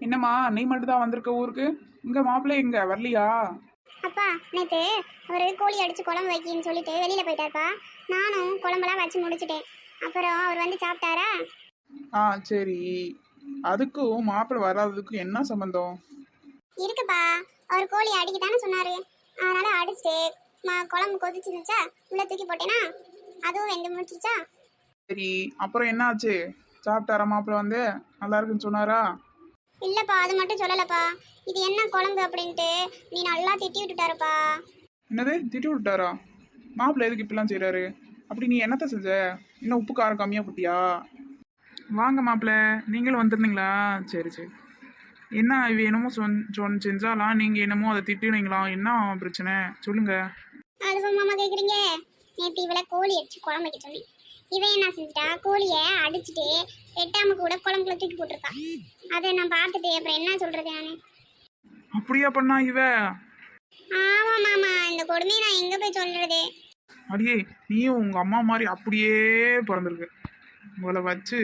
என்னம்மா நீ மட்டும் தான் வந்திருக்க ஊருக்கு? இங்க மாப்பிள்ளை எங்க? வரலையா? அப்பா நேற்று அவர் கோழி அடிச்சு குழம்பு வைக்கின்னு சொல்லிட்டு வெளியில போயிட்டாருப்பா. நானும் குழம்பெல்லாம் வச்சு முடிச்சிட்டேன். அப்புறம் அவர் வந்து சாப்பிட்டாரா? ஆ சரி. அதுக்கும் மாப்பிள்ளை வராததுக்கும் என்ன சம்பந்தம்? இருக்குப்பா. அவர் கோழி அடிக்க தானே சொன்னாரு. அதனால அடிச்சுட்டு ம- குழம்பு கொதிச்சிருந்துச்சா உள்ள தூக்கி போட்டேனா? அதுவும் வெந்து முடிச்சிருச்சா சரி அப்புறம் என்ன ஆச்சு சாப்பிட்டாரா மாப்பிள்ளை வந்து? நல்லா இருக்குன்னு சொன்னாரா? இல்லப்பா அது மட்டும் சொல்லலப்பா. இது என்ன குழம்பு அப்படின்ட்டு? நீ நல்லா திட்டி விட்டுட்டாருப்பா. என்னது? திட்டி விட்டாரா மாப்பிள்ளை எதுக்கு இப்படிலாம் செய்றாரு? அப்படி நீ என்னத்த செஞ்ச? இன்னும் உப்பு காரம் கம்மியாக போட்டியா? வாங்க மாப்பிள்ளை நீங்களும் வந்திருந்தீங்களா? சரி சரி. என்ன இவ என்னமோ சொன் சொன் செஞ்சாலாம் நீங்கள் என்னமோ அதை திட்டுனீங்களா? என்ன பிரச்சனை? சொல்லுங்க. அது மாமா கேக்குறீங்க? நேற்று இவளை கோழி அடிச்சு குழம்பு வைக்க சொன்னேன் இவன் என்ன செஞ்சிட்டா? கோழியை அடிச்சுட்டு எட்டாம கூட குழம்புல தூக்கி போட்டிருக்கா அதை நான் பார்த்துட்டு அப்புறம் என்ன சொல்றது நானு? அப்படியா பண்ணா இவ? ஆமா மாமா இந்த கொடுமையை நான் எங்க போய் சொல்றது? அடியே நீயும் உங்கள் அம்மா மாதிரி அப்படியே பிறந்திருக்கு. உங்களை வச்சு